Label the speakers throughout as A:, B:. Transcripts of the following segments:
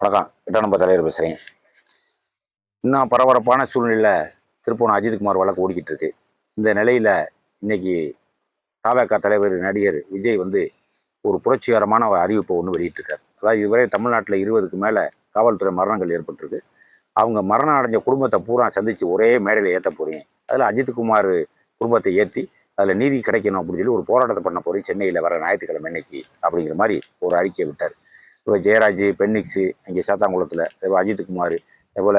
A: வணக்கம். எட்டாம் நம்ம தலைவர் பேசுகிறேன் இன்னும் பரபரப்பான சூழ்நிலையில் திருப்பூணம் அஜித்குமார் வழக்கு ஓடிக்கிட்டு இருக்கு இந்த நிலையில் இன்னைக்கு தாவேக்கா தலைவர் நடிகர் விஜய் வந்து ஒரு புரட்சிகரமான ஒரு அறிவிப்பை ஒன்று வெளியிட்டிருக்கார். அதாவது இதுவரை தமிழ்நாட்டில் இருபதுக்கு மேலே காவல்துறை மரணங்கள் ஏற்பட்டிருக்கு. அவங்க மரணம் அடைஞ்ச குடும்பத்தை பூரா சந்தித்து ஒரே மேடையில் ஏற்ற போகிறீங்க அதில் அஜித்குமார் குடும்பத்தை ஏற்றி அதில் நீதி கிடைக்கணும் அப்படின்னு சொல்லி ஒரு போராட்டத்தை பண்ண போகிறேன் சென்னையில் வர ஞாயிற்றுக்கிழமை இன்னைக்கு அப்படிங்கிற மாதிரி ஒரு அறிக்கையை விட்டார். இப்போ ஜெயராஜ் பென்னிக்ஸு இங்கே சாத்தாங்குளத்தில் அதேபோல் அஜித்குமார் அதேபோல்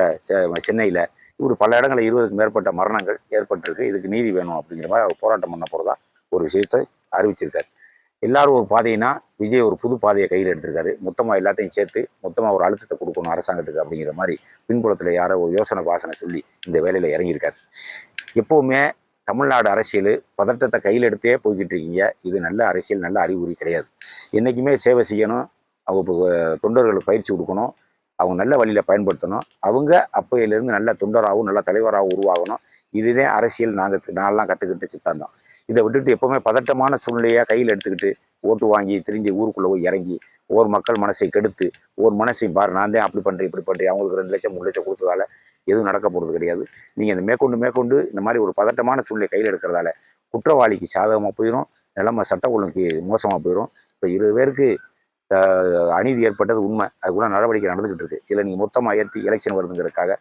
A: சென்னையில் இப்படி பல இடங்களில் இருபதுக்கு மேற்பட்ட மரணங்கள் ஏற்பட்டிருக்கு. இதுக்கு நீதி வேணும் அப்படிங்கிற மாதிரி அவர் போராட்டம் பண்ண போகிறதா ஒரு விஷயத்தை அறிவிச்சிருக்காரு. எல்லாரும் ஒரு பாதையினா விஜய் ஒரு புது பாதையை கையில் எடுத்திருக்காரு. மொத்தமாக எல்லாத்தையும் சேர்த்து மொத்தமாக ஒரு அழுத்தத்தை கொடுக்கணும் அரசாங்கத்துக்கு அப்படிங்கிற மாதிரி பின்புலத்தில் யாரோ ஒரு யோசனை வாசனை சொல்லி இந்த வேலையில் இறங்கியிருக்காரு. எப்போவுமே தமிழ்நாடு அரசியல் பதட்டத்தை கையில் எடுத்தே போய்கிட்டு இருக்கீங்க. இது நல்ல அரசியல் நல்ல அறிகுறி கிடையாது. என்றைக்குமே சேவை செய்யணும் அவங்க தொண்டர்களுக்கு பயிற்சி கொடுக்கணும். அவங்க நல்ல வழியில் பயன்படுத்தணும். அவங்க அப்பையிலேருந்து நல்ல தொண்டராகவும் நல்ல தலைவராகவும் உருவாகணும். இதுவே அரசியல் நாங்கள் நான்லாம் கற்றுக்கிட்டு சித்தாந்தம். இதை விட்டுட்டு எப்போவுமே பதட்டமான சூழ்நிலையாக கையில் எடுத்துக்கிட்டு ஓட்டு வாங்கி திரிஞ்சு ஊருக்குள்ளே போய் இறங்கி ஒரு மக்கள் மனசை கெடுத்து ஒரு மனசையும் பாரு நான் தான் அப்படி பண்ணுறேன் இப்படி பண்ணுறேன் அவங்களுக்கு ரெண்டு லட்சம் மூணு லட்சம் கொடுத்ததால எதுவும் நடக்க போகிறது கிடையாது. நீங்கள் இந்த மேற்கொண்டு மேற்கொண்டு இந்த மாதிரி ஒரு பதட்டமான சூழ்நிலை கையில் எடுக்கிறதால குற்றவாளிக்கு சாதகமாக போயிடும் நிலைமை சட்ட ஒழுங்கு மோசமாக போயிடும் இப்போ இருபது பேருக்கு அநீதி ஏற்பட்டது உண்மை. அது கூட நடவடிக்கை நடந்துக்கிட்டு இருக்கு. இதில் நீங்கள் மொத்தமாக ஏற்றி எலெக்ஷன் வருதுங்கிறதுக்காக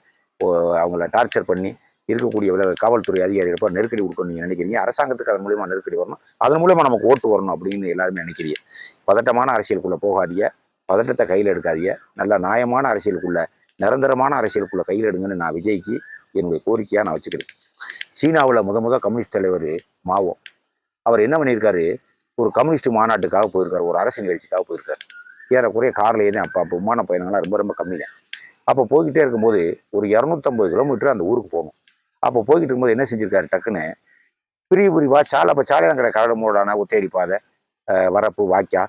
A: ஓ, அவங்கள டார்ச்சர் பண்ணி இருக்கக்கூடிய வில காவல்துறை அதிகாரிகள் நெருக்கடி கொடுக்கணும் நீங்கள் நினைக்கிறீங்க. அரசாங்கத்துக்கு அதன் மூலியமாக நெருக்கடி வரணும். அதன் மூலியமாக நமக்கு ஓட்டு வரணும் அப்படின்னு எல்லாருமே நினைக்கிறீங்க. பதட்டமான அரசியலுக்குள்ளே போகாதீங்க. பதட்டத்தை கையில் எடுக்காதீங்க. நல்ல நியாயமான அரசியலுக்குள்ள நிரந்தரமான அரசியலுக்குள்ள கையில் எடுங்கன்னு நான் விஜய்க்கு என்னுடைய கோரிக்கையாக நான் வச்சுக்கிறேன். சீனாவில் முத முத கம்யூனிஸ்ட் தலைவர் மாவோ. அவர் என்ன பண்ணியிருக்காரு? ஒரு கம்யூனிஸ்ட் மாநாட்டுக்காக போயிருக்காரு ஒரு அரசு நிகழ்ச்சிக்காக போயிருக்காரு. ஏறக்குறைய கார்லேயே தான் அப்போ அப்போ விமான பயணங்கள்லாம் ரொம்ப ரொம்ப கம்மி தான் அப்போ போய்கிட்டே இருக்கும்போது ஒரு இரநூத்தம்பது கிலோமீட்டர் அந்த ஊருக்கு போகணும். அப்போ போய்கிட்டு இருக்கும்போது என்ன செஞ்சிருக்காரு டக்குன்னு பிரிவு பிரிவா சாலை அப்போ சாலையில் கடை கரடுமூடான ஒத்தேடி பாதை வரப்பு வாய்க்கா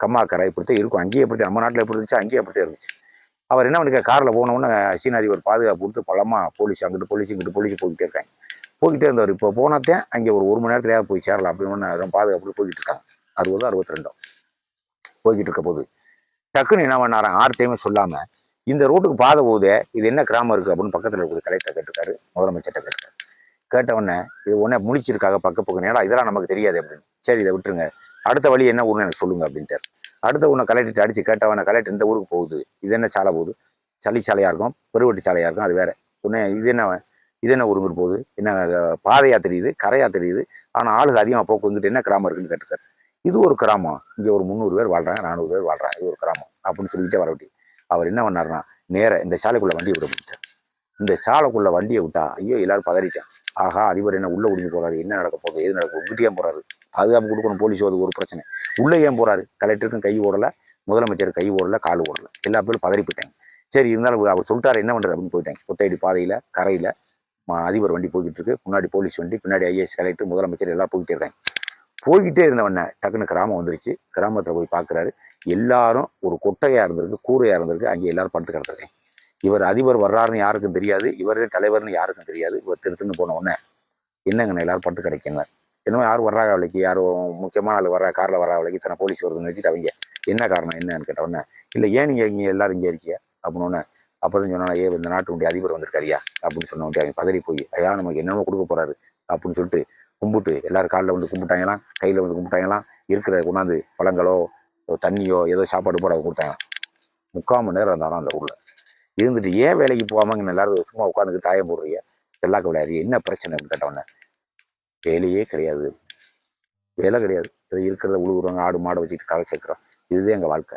A: கம்மாக்கரை இப்படித்தான் இருக்கும். அங்கேயே எப்படி நம்ம நாட்டில் எப்படி இருந்துச்சு அங்கேயே அப்படி இருந்துச்சு. அவர் என்ன பண்ணிக்க காரில் போனோன்னு சீன அதிபர் பாதுகாப்பு கொடுத்து பள்ளமாக போலீஸ் அங்கிட்டு போலீஸ் இங்கிட்டு போலீஸ் போய்கிட்டே இருக்காங்க. போய்கிட்டே இருந்தார். இப்போ போனாத்தான் அங்கே ஒரு ஒரு மணி நேரத்துலையாவது போய் சேரலாம் அப்படின்னு பாதுகாப்பு போய்கிட்டு இருக்காங்க அறுபது அறுபத்தி ரெண்டும் போய்கிட்டு இருக்க போது டக்குன்னு என்ன பண்ணாராம் ஆறு டைமே சொல்லாமல் இந்த ரோட்டுக்கு பாதை போகுதே இது என்ன கிராமம் இருக்குது அப்படின்னு பக்கத்தில் இருக்கிற கலெக்டர் கேட்டிருக்காரு முதலமைச்சர்கிட்ட கேட்டிருக்காரு. கேட்டவொடனே இது உடனே முழிச்சிருக்காங்க பக்க பக்கம் ஏடா இதெல்லாம் நமக்கு தெரியாது அப்படின்னு. சரி இதை விட்டுருங்க. அடுத்த வழி என்ன ஊர்னு எனக்கு சொல்லுங்க அப்படின்ட்டார். அடுத்த உன்னை கலெக்டர் அடிச்சு கேட்டவன கலெக்டர் இந்த ஊருக்கு போகுது. இது என்ன சாலை போகுது? சளி சாலையாக இருக்கும் பெருவெட்டி சாலையாக இருக்கும் அது வேறு. உடனே இது என்ன இது என்ன உருங்குற போகுது? என்ன பாதையாக பாதையா தெரியுது கரையா தெரியுது. ஆனால் ஆளுங்க அதிகமாக போக்கு வந்துட்டு என்ன கிராமம் இருக்குன்னு கேட்டுக்காரு இது ஒரு கிராமம். இங்கே ஒரு முந்நூறு பேர் வாழ்றாங்க நானூறு பேர் வாழ்றாங்க. இது ஒரு கிராமம் அப்படின்னு சொல்லிக்கிட்டே வரவிட்டி அவர் என்ன பண்ணார்னா நேர இந்த சாலைக்குள்ள வண்டியை விட முடிட்டார் இந்த சாலைக்குள்ள வண்டியை விட்டா ஐயோ எல்லாரும் பதறிட்டான் ஆஹா அதிபர் என்ன உள்ள ஒடுங்கி போறாரு. என்ன நடக்க போகுது? எது நடக்கும் உங்ககிட்ட ஏன் போறாரு? பாதுகாப்பு கொடுக்கணும் போலீஸ் அது ஒரு பிரச்சனை. உள்ளே ஏன் போறாரு? கலெக்டருக்கும் கை ஓடல முதலமைச்சர் கை ஓடல கால் ஓடல. எல்லா பேரும் பதறி போயிட்டாங்க சரி இருந்தாலும் அவர் சொல்லிட்டாரு என்ன பண்ணுறது அப்படின்னு போயிட்டாங்க. புத்தையடி பாதையில் கரையில் அதிபர் வண்டி போய்கிட்டு இருக்கு முன்னாடி போலீஸ் வண்டி பின்னாடி ஐஏஎஸ் கலெக்டர் முதலமைச்சர் எல்லாம் போய்கிட்டே இருக்காங்க. போய்கிட்டே இருந்தவொடனே டக்குன்னு கிராமம் வந்துருச்சு. கிராமத்தில் போய் பார்க்குறாரு எல்லாரும் ஒரு கொட்டையாக இருந்திருக்கு கூரையாக இருந்திருக்கு. அங்கே எல்லாரும் படுத்து கிடந்திருக்கேன் இவர் அதிபர் வர்றாருன்னு யாருக்கும் தெரியாது. இவரே தலைவர்னு யாருக்கும் தெரியாது. இவர் திருத்துன்னு போன உடனே என்னங்கண்ணா எல்லாரும் படுத்து கிடைக்கல என்னமோ யாரும் வர்றாங்க அவளைக்கு. யாரும் முக்கியமான ஆள் வர்றா காரில் வர்ற அவளைக்கு. இத்தனை போலீஸ் வருதுன்னு நினச்சிட்டு அவங்க என்ன காரணம் என்னன்னு கேட்ட உடனே இல்லை ஏன் நீங்கள் இங்கே எல்லாரும் இங்கே இருக்கீங்க? அப்படின்னு அப்போ தான் சொன்னாங்க ஏ இந்த நாட்டுடைய அதிபர் வந்திருக்காரியா அப்படின்னு சொன்னோம் அவன் பதறி போய் ஐயா நமக்கு என்னென்ன கொடுக்க போறாரு அப்படின்னு சொல்லிட்டு கும்பிட்டு எல்லாரும் காலில் வந்து கும்பிட்டாங்களாம் கையில் வந்து கும்பிட்டாங்களாம் இருக்கிற கொண்டாந்து பழங்களோ தண்ணியோ ஏதோ சாப்பாடு போட கொடுத்தாங்க முக்கால் மணி நேரம் இருந்தாலும் அந்த ஊரில். இருந்துட்டு ஏன் வேலைக்கு போகாமங்க எல்லாரும் சும்மா உட்காந்துக்கிட்டு தாயம் போடுறீங்க? தெல்லாக்க விளையாடுறீ என்ன பிரச்சனை? அப்படின்னு வேலையே கிடையாது. வேலை கிடையாது. இது இருக்கிறத உழுகுறவங்க ஆடு மாடு வச்சுட்டு களை சேர்க்குறோம். இதுதான் எங்கள் வாழ்க்கை.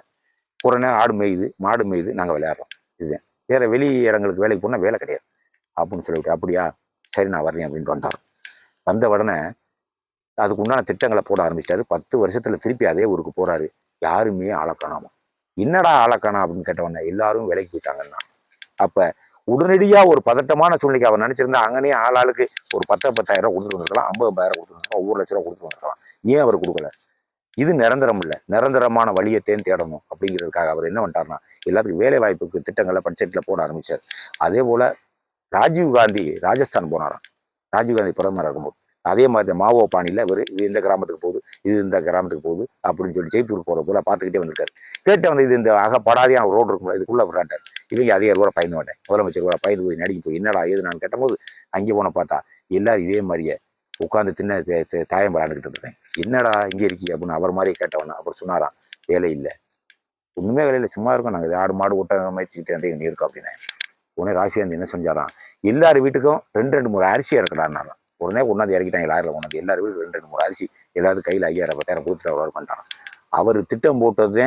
A: ஒரு நேரம் ஆடு மேயுது மாடு மேயுது நாங்கள் விளையாடுறோம். இதுதான். வேறு வெளி இடங்களுக்கு வேலைக்கு போனால் வேலை கிடையாது. அப்படின்னு சொல்லிவிட்டு அப்படியா? சரி நான் வரேன் அப்படின்ட்டு வந்தார். வந்த உடனே அதுக்கு உண்டான திட்டங்களை போட ஆரம்பிச்சிட்டாரு. பத்து வருஷத்துல திருப்பி அதே ஊருக்கு போகிறாரு யாருமே ஆளக்கானாமா என்னடா ஆளக்கானா அப்படின்னு கேட்டவொடனே எல்லாரும் வேலைக்கு போயிட்டாங்கன்னா? அப்போ உடனடியாக ஒரு பதட்டமான சூழ்நிலைக்கு அவர் நினச்சிருந்தா அங்கனே ஆளாளுக்கு ஒரு பத்து பத்தாயிரம் ரூபாய் கொடுத்துட்டு வந்துருக்கலாம் ஐம்பது ரூபாயிரம் கொடுத்துட்டு வந்துருக்கலாம் ஒரு லட்ச ரூபா கொடுத்துட்டு வந்திருக்கலாம். ஏன் அவர் கொடுக்கல? இது நிரந்தரம் இல்லை நிரந்தரமான வழியை தேன் தேடணும் அப்படிங்கிறதுக்காக அவர் என்ன பண்ணிட்டாருன்னா எல்லாத்துக்கும் வேலை வாய்ப்புக்கு திட்டங்களை பட்ஜெட்டில் போட ஆரம்பித்தார் அதே போல ராஜீவ் காந்தி ராஜஸ்தான் போனாராம். ராஜீவ் காந்தி பிரதமர் இருக்கும்போது. அதே மாதிரி இந்த மாவோ பாணியில் இவர் இது இந்த கிராமத்துக்கு போகுது இது இந்த கிராமத்துக்கு போகுது அப்படின்னு சொல்லி ஜெய்ப்பூர் போகிற போல பார்த்துக்கிட்டே வந்திருக்காரு. கேட்டு வந்து இது இந்த அகப்படாதையான ரோடு இருக்கும்போது இதுக்குள்ளே விளாண்டார் இவங்க அதிகாரி கூட பயந்து வந்தேன் முதலமைச்சர் கூட பயந்து போய் நடிக்க போய் என்னடா ஏது நான் கேட்டபோது அங்கே போன பார்த்தா எல்லாரும் இதே மாதிரியே உட்காந்து தின்ன தாயம் விளாண்டுக்கிட்டு இருக்கேன் என்னடா இங்கே இருக்கீ அப்படின்னு அவர் மாதிரி கேட்டவன அப்புறம் சொன்னாராம் வேலை இல்லை. ஒன்றுமே வேலையில் சும்மா இருக்கோம் நாங்கள் ஆடு மாடு ஒட்டக மதிச்சுக்கிட்டே வந்து இங்கே இருக்கோம் அப்படின்னு. உடனே ராசியாந்தி என்ன செஞ்சாராம் எல்லார் வீட்டுக்கும் ரெண்டு ரெண்டு மூணு அரிசி நான் உடனே கொண்டாந்து இறக்கிட்டாங்க எல்லாரும் கொண்டாந்து எல்லார் வீட்டுக்கு ரெண்டு ரெண்டு மூணு அரிசி எல்லாரும் கையில் ஐயாயிரம் பத்தாயிரம் கொடுத்துட்டு அவர் பண்ணிட்டாராம் அவர் திட்டம் போட்டதே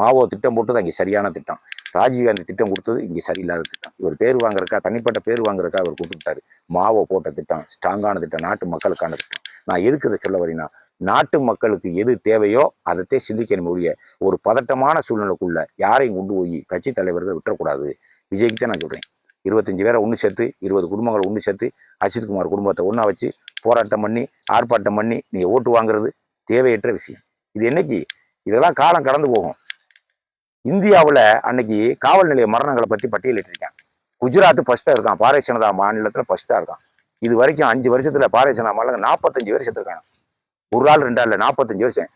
A: மாவோ திட்டம் போட்டது அங்கே சரியான திட்டம். ராஜீவ்காந்தி திட்டம் கொடுத்தது இங்கே சரியில்லாத திட்டம். இவர் பேர் வாங்குறக்கா தனிப்பட்ட பேர் வாங்குறக்கா அவர் கொடுத்துட்டாரு. மாவோ போட்ட திட்டம் ஸ்ட்ராங்கான திட்டம் நாட்டு மக்களுக்கான திட்டம். நான் எதுக்கு இதை சொல்ல வரீங்கன்னா நாட்டு மக்களுக்கு எது தேவையோ அதைத்தே சிந்திக்கணும். ஒழிய ஒரு பதட்டமான சூழ்நிலைக்குள்ள யாரையும் கொண்டு போய் கட்சி தலைவர்கள் விட்டுறக்கூடாது. விஜய்க்கு தான் நான் சொல்கிறேன் இருபத்தஞ்சு பேரை ஒன்று சேர்த்து இருபது குடும்பங்களை ஒன்று சேர்த்து அஜித்குமார் குடும்பத்தை ஒன்றா வச்சு போராட்டம் பண்ணி ஆர்ப்பாட்டம் பண்ணி நீ ஓட்டு வாங்குறது தேவையற்ற விஷயம். இது என்னைக்கு? இதெல்லாம் காலம் கடந்து போகும். இந்தியாவில் அன்னைக்கு காவல் நிலைய மரணங்களை பற்றி பட்டியலிட்டிருக்கேன் குஜராத் ஃபர்ஸ்ட்டாக இருக்கான். பாரதிய ஜனதா மாநிலத்தில் ஃபர்ஸ்ட்டாக இருக்கான். இது வரைக்கும் அஞ்சு வருஷத்தில் பாரதிய ஜனதா மாநிலம் நாற்பத்தஞ்சு பேர் செத்துருக்காங்க. ஒரு ஆள் ரெண்டு ஆள் நாற்பத்தஞ்சு வருஷம்.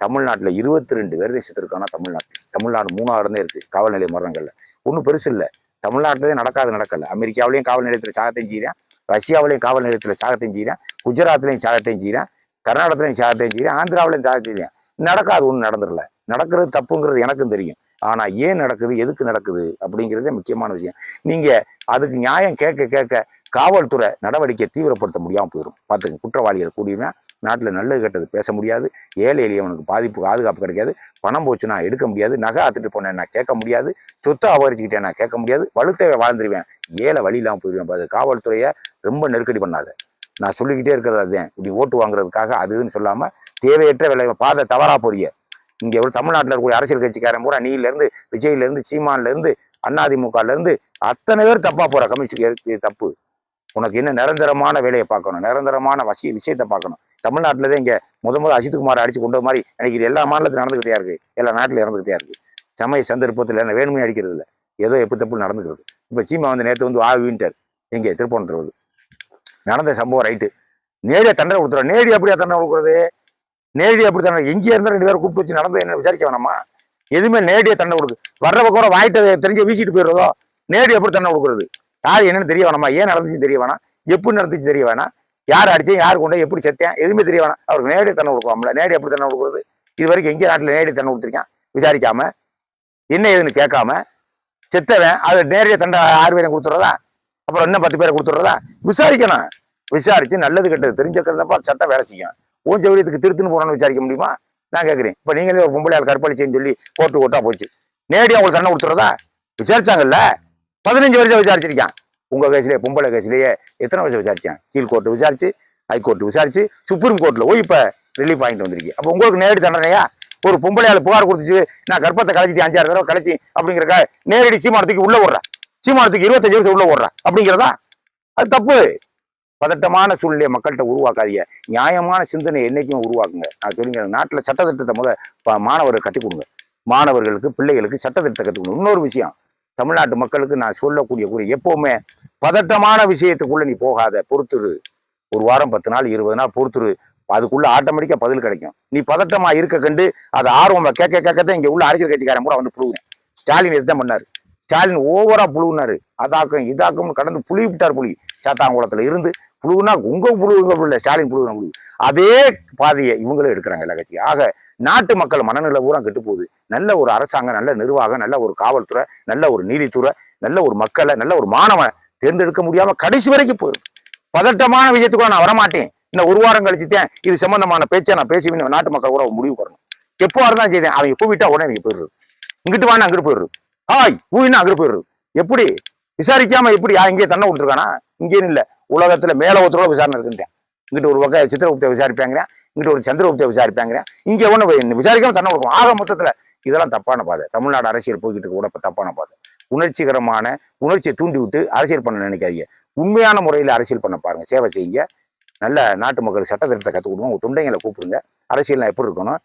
A: தமிழ்நாட்டில் இருபத்தி ரெண்டு பேர் செத்துருக்கானா தமிழ்நாட்டில். தமிழ்நாடு மூணாவது இருந்தே இருக்கு காவல் நிலைய மரணங்களில் ஒன்றும் பெருசு இல்லை. தமிழ்நாட்டிலே நடக்காது நடக்கல. அமெரிக்காவிலையும் காவல் நிலையத்தில் சாகத்தையும் செய்கிறேன் ரஷ்யாவிலையும் காவல் நிலையத்தில் சாகத்தையும் செய்கிறேன் குஜராத்லையும் சாகத்தையும் செய்கிறேன் கர்நாடகத்துலையும் சாகத்தையும் செய்கிறேன் ஆந்திராவிலையும் சாகத்தையும் செய்கிறேன் நடக்காது ஒன்றும் நடந்துடல. நடக்கிறது தப்புங்கிறது எனக்கும் தெரியும். ஆனால் ஏன் நடக்குது எதுக்கு நடக்குது அப்படிங்கிறதே முக்கியமான விஷயம். நீங்கள் அதுக்கு நியாயம் கேட்க கேட்க காவல்துறை நடவடிக்கை தீவிரப்படுத்த முடியாமல் போயிடும் பார்த்துங்க குற்றவாளிகள் கூடினா நாட்டில் நல்லது கெட்டது பேச முடியாது. ஏழை எளியவனுக்கு பாதிப்பு பாதுகாப்பு கிடைக்காது. பணம் போச்சுன்னா எடுக்க முடியாது. நகை ஆத்துட்டு போனேன் நான் கேட்க முடியாது. சொத்தை அபகரிச்சுக்கிட்டேன் நான் கேட்க முடியாது. வலுத்தேவை வாழ்ந்துருவேன். ஏழை வழி இல்லாமல் போயிடுவேன் பாது காவல்துறையை ரொம்ப நெருக்கடி பண்ணாத. நான் சொல்லிக்கிட்டே இருக்கிறது அதுதான். இப்படி ஓட்டு வாங்குறதுக்காக அதுன்னு சொல்லாமல் தேவையற்ற விலை பாதை தவறா போறிய இங்கே ஒரு தமிழ்நாட்டில் இருக்கக்கூடிய அரசியல் கட்சிக்காரன் பூரா நீலேருந்து இருந்து சீமான்லேருந்து அண்ணாதிமுகலேருந்து அத்தனை பேர் தப்பாக போகிற கம்யூனிஸ்ட் தப்பு. உனக்கு என்ன நிரந்தரமான வேலையை பார்க்கணும். நிரந்தரமான வசி விஷயத்தை பார்க்கணும். தமிழ்நாட்டில் தான் இங்கே முத முத அஜித்குமார் அடித்து கொண்ட மாதிரி எனக்கு இது எல்லா மாநிலத்தில் நடந்துக்கிட்டே இருக்குது எல்லா நாட்டிலும் நடந்துக்கிட்டே இருக்குது சமய சந்தர்ப்பத்தில் என்ன வேணுமே அடிக்கிறது இல்லை. ஏதோ எப்போ தப்பு நடந்துக்கிறது. இப்போ சீமா வந்து நேற்று வந்து ஆவின்ட்டார் எங்கே திருப்பணத்தில் வந்து. நடந்த சம்பவம் ரைட்டு. நேரடியாக தண்டனை கொடுத்துறோம் நேடி அப்படியா தண்டனை கொடுக்குறது? நேடி அப்படி தண்டனை? எங்கே இருந்தால் ரெண்டு பேரும் கூப்பிட்டு வச்சு நடந்து என்ன விசாரிக்க வேணாமா? எதுவுமே நேரடியாக தண்டனை கொடுக்கு வர்றவ கூட வாய்ட்டு தெரிஞ்சு வீசிட்டு போயிடுறதோ நேடி எப்படி தண்டனை கொடுக்குறது? யார் என்னன்னு தெரிய வேணாமா? ஏன் நடந்துச்சு தெரிய வேணாம்? எப்படி நடந்துச்சு தெரிய வேணாம்? யார் அடிச்சேன் யார் கொண்டு எப்படி செத்தேன் எதுவுமே தெரிய வேணாம். அவருக்கு நேடி தண்ணி கொடுக்கலாம்ல நேடி எப்படி தண்ணி கொடுக்குறது? இது வரைக்கும் எங்கே நாட்டில் நேடி தண்ணி கொடுத்துருக்கேன். விசாரிக்காம என்ன ஏதுன்னு கேட்காம செத்தவன் அது நேரடியாக தண்டை ஆறு பேரை கொடுத்துறதா அப்புறம் இன்னும் பத்து பேரை கொடுத்துட்றதா? விசாரிக்கணும். விசாரிச்சு நல்லது கெட்டது தெரிஞ்சுக்கிறதப்பா சட்டம் வேலை செய்யும். உன் சௌரியத்துக்கு திருத்துன்னு போறோம்னு விசாரிக்க முடியுமா? நான் கேட்குறேன். இப்போ நீங்களே ஒரு பொம்பளை ஆள் கற்பழிச்சேன்னு சொல்லி கோர்ட்டு கோட்டா போச்சு. நேரடியாக உங்களுக்கு தண்டனை கொடுத்துட்றதா? விசாரிச்சாங்கல்ல. பதினஞ்சு வருஷம் விசாரிச்சிருக்கான். உங்க கேஸ்லேயே பொம்பளை கேஸ்லேயே எத்தனை வருஷம் விசாரித்தேன் கீழ் கோர்ட்டு விசாரிச்சு ஹைகோர்ட் விசாரிச்சு சுப்ரீம் கோர்ட்டில் போய் இப்போ ரிலீஃப் வாங்கிட்டு வந்திருக்கீங்க. அப்போ உங்களுக்கு நேரடி தண்டனையா? ஒரு பொம்பளையால் புகார் கொடுத்துச்சு நான் கர்ப்பத்தை கலைச்சிட்டு அஞ்சாறு தடவை கலைச்சி அப்படிங்கிறக்க நேரடி சீமானத்துக்கு உள்ள ஓடுறேன் சீமானத்துக்கு இருபத்தஞ்சு வருஷம் உள்ள ஓடுறேன் அப்படிங்கிறதா? அது தப்பு. பதட்டமான சூழ்நிலையை மக்கள்கிட்ட உருவாக்காதீங்க. நியாயமான சிந்தனை என்னைக்கும் உருவாக்குங்க. நான் சொல்லுங்க நாட்டில் சட்டத்திட்டத்தை முதல் மாணவர்கள் கற்றுக் கொடுங்க. மாணவர்களுக்கு பிள்ளைகளுக்கு சட்டத்திட்டத்தை கற்றுக் கொடுங்க. இன்னொரு விஷயம் தமிழ்நாட்டு மக்களுக்கு நான் சொல்லக்கூடிய குறி எப்போவுமே பதட்டமான விஷயத்துக்குள்ள நீ போகாத பொறுத்துரு. ஒரு வாரம் பத்து நாள் இருபது நாள் பொறுத்துரு. அதுக்குள்ள ஆட்டோமேட்டிக்கா பதில் கிடைக்கும். நீ பதட்டமா இருக்க கண்டு அது ஆர்வம் கேட்க கேட்கத்தான் இங்க உள்ள அரசியல் கட்சிக்காரன் கூட வந்து புழுகுறேன். ஸ்டாலின் இதுதான் பண்ணாரு. ஸ்டாலின் ஓவரா புழுகுனாரு. அதாக்கும் இதாக்கும் கடந்து புழுகி விட்டார் புலி. சாத்தாங்குளத்துல இருந்து புழுகுனா உங்க புழுகுங்க இல்லை ஸ்டாலின் புழுகுன புழுகு. அதே பாதையை இவங்களும் எடுக்கிறாங்க எல்லா கட்சி ஆக நாட்டு மக்கள் மனநிலை பூரா கெட்டு போகுது. நல்ல ஒரு அரசாங்கம் நல்ல நிர்வாகம் நல்ல ஒரு காவல்துறை நல்ல ஒரு நீதித்துறை நல்ல ஒரு மக்களை நல்ல ஒரு மாணவனை தேர்ந்தெடுக்க முடியாம கடைசி வரைக்கும் போயிடும் பதட்டமான விஷயத்துக்குள்ள நான் வரமாட்டேன். இன்னும் ஒரு வாரம் கழிச்சுட்டேன் இது சம்பந்தமான பேச்சை நான் பேசுவேன் நாட்டு மக்கள் கூட முடிவு பண்ணணும். எப்போ இருந்தாலும் செய்தேன். அவங்க கூவிட்டா உடனே நீங்க போயிடுறது. இங்கிட்டு வாங்க அங்கிட்டு போயிடுறது. ஹாய் ஊயினா அங்கிட்டு போயிடுறது. எப்படி? விசாரிக்காம எப்படி? யா இங்கே தண்ணை விட்டுருக்கானா? இங்கேயும் இல்ல. உலகத்துல மேல ஒருத்தரோட விசாரணை இருக்குன்றேன் இங்கிட்டு ஒரு பக்கம் சித்திரகுப்த விசாரிப்பாங்கிறேன். இங்கிட்ட ஒரு சந்திரகுப்தை விசாரிப்பாங்க இங்க ஒண்ணு விசாரிக்காம தண்ணை கொடுக்கும் ஆக மொத்தத்துல இதெல்லாம் தப்பான பாதை. தமிழ்நாடு அரசியல் போய்கிட்டு கூட தப்பான பாதை. உணர்ச்சிகரமான உணர்ச்சியை தூண்டி விட்டு அரசியல் பண்ண நினைக்காதீங்க. உண்மையான முறையில் அரசியல் பண்ண பாருங்க. சேவை செய்யுங்க. நல்ல நாட்டு மக்கள் சட்டத்திட்டத்தை கற்றுக் கொடுங்க. உங்க தொண்டைங்களை கூப்பிடுங்க. அரசியல்னா எப்படி இருக்கணும்?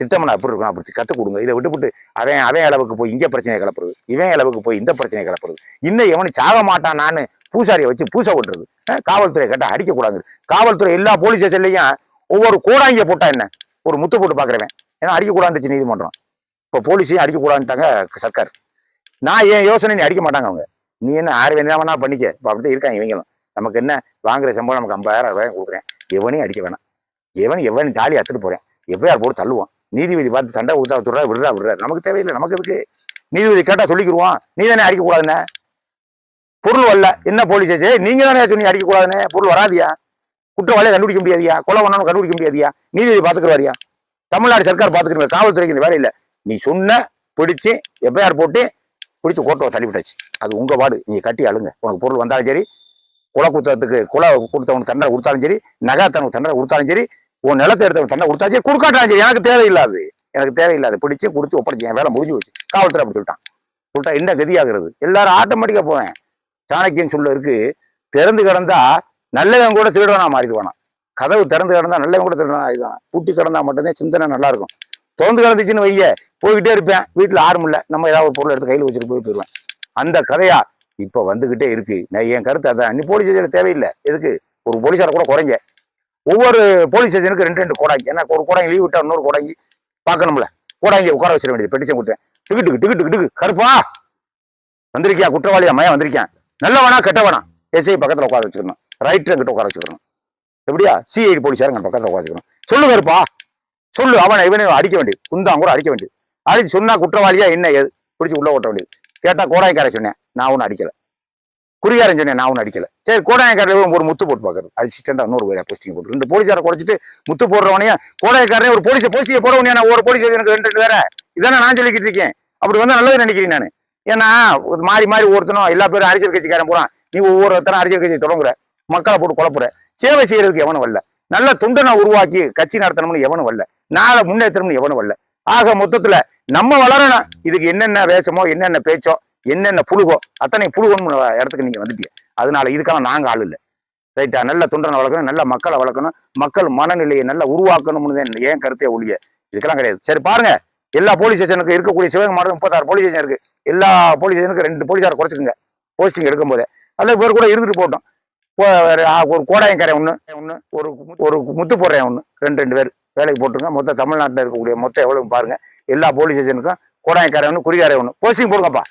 A: திட்டம்னா எப்படி இருக்கணும்? அப்படி கற்றுக் கொடுங்க. இதை விட்டுவிட்டு அவன் அவன் அளவுக்கு போய் இங்கே பிரச்சனையை கிளப்புறது. இவன் அளவுக்கு போய் இந்த பிரச்சனையை கிளப்புறது. இன்னும் எவனு சாக மாட்டான் நான். பூசாரியை வச்சு பூசை ஓட்டுறது. காவல்துறை கேட்டால் அடிக்கக்கூடாது காவல்துறை எல்லா போலீஸ் ஸ்டேஷன்லையும் ஒவ்வொரு கூடாங்கிய போட்டா என்ன? ஒரு முத்து போட்டு பார்க்குறவன் ஏன்னா அடிக்கக்கூடாதுச்சு நீதிமன்றம். இப்போ போலீஸையும் அடிக்கக்கூடாதுட்டாங்க சர்க்கார். நான் என் யோசனை நீ அடிக்க மாட்டாங்க அவங்க. நீ என்ன ஆறு வேணா பண்ணிக்க. இப்போ அப்படிதான் இருக்காங்க இவங்களும். நமக்கு என்ன? வாங்குற சம்பளம் நமக்கு ஐம்பதாயிரம் ரூபாய் கொடுக்குறேன். எவனையும் அடிக்க வேணாம். எவன் எவன் தாலி அத்துட்டு போறேன். எவ்வையார் போட்டு தள்ளுவான்? நீதிபதி பார்த்து சண்டை ஊற்றா துறா விடுறா விடுறா. நமக்கு தேவையில்லை. நமக்கு எதுக்கு? நீதிபதி கேட்டால் சொல்லிக்கிடுவான் நீ தானே அடிக்க கூடாதுன்னு? பொருள் வரல. என்ன போலீஸ் ஆச்சு நீங்க தானே சொன்னீங்க அடிக்கக்கூடாதுன்னு பொருள் வராதியா? குற்றவாளியை கண்டுபிடிக்க முடியாதியா? கொலை பண்ணணும் கண்டுபிடிக்க முடியாதியா? நீதிபதி பாத்துக்கிறவாரியா தமிழ்நாடு சர்க்கார் பாத்துக்கிறீங்க காவல்துறைக்கு இந்த வேலை இல்லை. நீ சொன்ன பிடிச்சு எஃப்ஐஆர் போட்டு பிடிச்சு கோட்டை தள்ளிவிட்டாச்சு. அது உங்க வாடு நீங்க கட்டி அழுங்க. உனக்கு பொருள் வந்தாலும் சரி கொலை குத்தத்துக்கு குல கொடுத்தவனுக்கு தண்டனை கொடுத்தாலும் சரி நகாத்தவனுக்கு தண்டனை கொடுத்தாலும் சரி உன் நிலத்தை எடுத்தவன் தண்டனை கொடுத்தாலும் சரி கொடுக்காட்டாலும் சரி எனக்கு தேவையில்லாது. எனக்கு தேவையில்லாது. பிடிச்சு கொடுத்து ஒப்படைச்சு. என் வேலை முடிஞ்சு வச்சு காவல்துறை அப்படி சொல்லிட்டான். சொல்லிட்டா என்ன கதியாகிறது? எல்லாரும் ஆட்டோமேட்டிக்காக போவேன். சாணக்கியன் சொல்ல இருக்கு திறந்து கிடந்தா நல்லவன் கூட திருடனா மாறிடுவானா கதவு திறந்து கிடந்தா நல்லவன் கூட திருடனா ஆயிடுவான். பூட்டி கிடந்தா மட்டும்தான் சிந்தனை நல்லா இருக்கும் திறந்து கிடந்துச்சுன்னு வைங்க போய்கிட்டே இருப்பேன். வீட்டுல ஆறும் இல்ல. நம்ம ஏதாவது ஒரு பொருள் எடுத்து கையில் வச்சுட்டு போய் போயிடுவேன் அந்த கதையா இப்ப வந்துகிட்டே இருக்கு. நான் என் கருத்து அதான் நீ போலீஸ் ஸ்டேஷன் தேவையில்லை. எதுக்கு? ஒரு போலீஸார கூட குறைங்க. ஒவ்வொரு போலீஸ் ஸ்டேஷனுக்கு ரெண்டு ரெண்டு கோடாங்கி. ஏன்னா ஒரு கோடாங்கி லீவ் விட்டா இன்னொரு கோடாங்கி பார்க்கணும்ல. கோடாங்கி உட்கார வச்சிட வேண்டியது பெட்டிஷன் கொடுத்தேன். டிக்கெட்டுக்கு டிக்கெட்டு டிக்கு கருப்பா! வந்திருக்கியா? குற்றவாளியா மயம் வந்திருக்கேன் நல்லவனா கெட்டவனா? எஸ்ஐ பக்கத்துல உட்கார வச்சிருந்தோம் ரைட்டர் கிட்ட உட்கார வச்சுக்கணும். எப்படியா? சிஐடி போலீஸாரங்க பக்கத்தில் உட்கார வச்சுக்கணும். சொல்லு சொல்லு. அவனை இவனை அடிக்க வேண்டியது. குந்தான் கூட அடிக்க வேண்டியது. அடிச்சு சொன்னா குற்றவாளியா என்ன ஏது? பிடிச்சி உள்ள ஓட்ட வேண்டியது. கேட்டா கோடாயக்கார சொன்னேன் நான் ஒன்றும் அடிக்கல. குறிகாரன் சொன்னேன் நான் ஒன்றும் அடிக்கல. சரி கோடாயக்காரில் ஒரு முத்து போட்டு பார்க்குறது அசிஸ்டண்டா இன்னொரு பேரா போஸ்டிங் போட்டு. ரெண்டு போலீஸாரை குறைச்சிட்டு முத்து போடுறவனையும் கோடாயக்காரனே ஒரு போலீஸை போஸ்டிங்கை போடவனே நான் ஒரு போலீஸ் எனக்கு ரெண்டு ரெண்டு வேற. இதானே நான் சொல்லிக்கிட்டு இருக்கேன். அப்படி வந்தால் நல்லது நினைக்கிறேன் நான். ஏன்னா மாறி மாறி ஒருத்தனும் எல்லா பேரும் அரசியல் கட்சிக்காரன் போறான். நீ ஒவ்வொருத்தரும் அரசியல் கட்சியை தொடங்குற. மக்களை போட்டு குழப்புற சேவை செய்யறதுக்கு எவனும் வரல. நல்ல துண்டனை உருவாக்கி கட்சி நடத்தணும்னு எவனும் வரல. நாளை முன்னேற்றணும்னு எவனும் வரல. ஆக மொத்தத்துல நம்ம வளரணும். இதுக்கு என்னென்ன வேஷமோ என்னென்ன பேச்சோ என்னென்ன புழுகோ அத்தனை புழுகோன்னு இடத்துக்கு நீங்க வந்துட்டீங்க. அதனால இதுக்கெல்லாம் நாங்க ஆள் இல்லை. ரைட்டா நல்ல துண்டனை வளர்க்கணும் நல்ல மக்களை வளர்க்கணும். மக்கள் மனநிலையை நல்லா உருவாக்கணும்னு தான் ஏன் கருத்தே ஒழிய. இதுக்கெல்லாம் கிடையாது. சரி பாருங்க. எல்லா போலீஸ் ஸ்டேஷனுக்கு இருக்கக்கூடிய சிவகங்கை மாவட்டம் முப்பத்தாறு போலீஸ் ஸ்டேஷன் இருக்கு. எல்லா போலீஸ் ஸ்டேஷனுக்கு ரெண்டு போலீஸார் குறைச்சிக்கோங்க. போஸ்டிங் எடுக்கும் போதே அல்ல இவர் கூட இருந்துட்டு போட்டோம் ஒரு கோடாயங்கரை ஒன்று ஒன்று ஒரு ஒரு முத்து போடுறேன் ஒன்று ரெண்டு ரெண்டு பேர். வேலைக்கு போட்டுருங்க. மொத்த தமிழ்நாட்டில் இருக்கக்கூடிய மொத்தம் எவ்வளவு பாருங்கள் எல்லா போலீஸ் ஸ்டேஷனுக்கும் கோடாயக்காரன் ஒன்று குறிகாரை ஒன்று போஸ்டிங் போடுங்கப்பா.